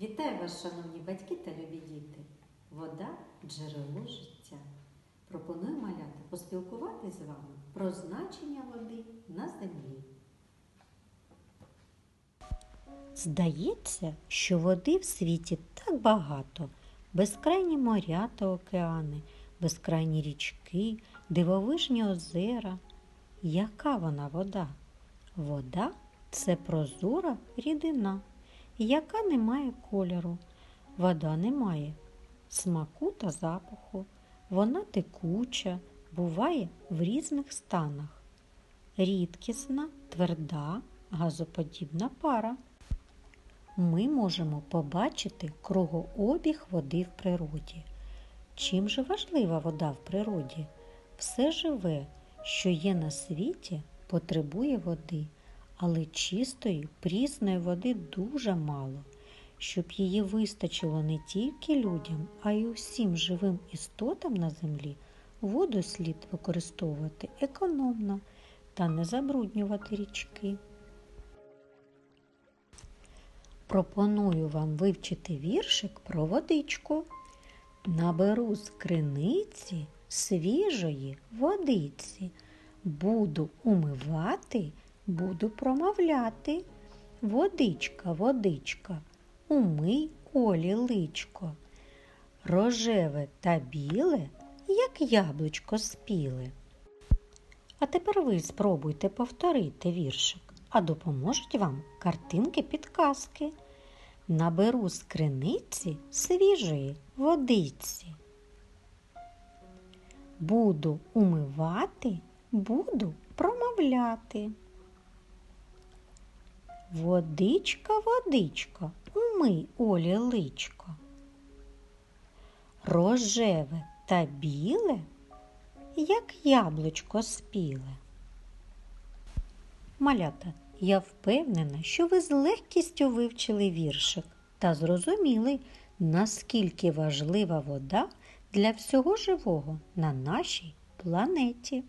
Вітаю вас, шановні батьки та любі діти! Вода джерело життя. Пропоную малята поспілкуватись з вами про значення води на землі. Здається, що води в світі так багато, безкрайні моря та океани, безкрайні річки, дивовижні озера. Яка вона вода? Вода це прозора рідина, яка не має кольору. Вода не має смаку та запаху. Вона текуча, буває в різних станах. Рідкісна, тверда, газоподібна пара. Ми можемо побачити кругообіг води в природі. Чим же важлива вода в природі? Все живе, що є на світі, потребує води, але чистої, прісної води дуже мало. Щоб її вистачило не тільки людям, а й усім живим істотам на землі, воду слід використовувати економно та не забруднювати річки. Пропоную вам вивчити віршик про водичку. Наберу з криниці свіжої водиці. Буду умивати, буду промовляти. Водичка, водичка, умий олі личко. Рожеве та біле, як яблучко спіле. А тепер ви спробуйте повторити віршик, а допоможуть вам картинки підказки. Наберу з криниці свіжої водиці. Буду умивати, буду промовляти. Водичка, водичка, умий Олі личко. Рожеве та біле, як яблучко спіле. Малята, я впевнена, що ви з легкістю вивчили віршик та зрозуміли, наскільки важлива вода для всього живого на нашій планеті.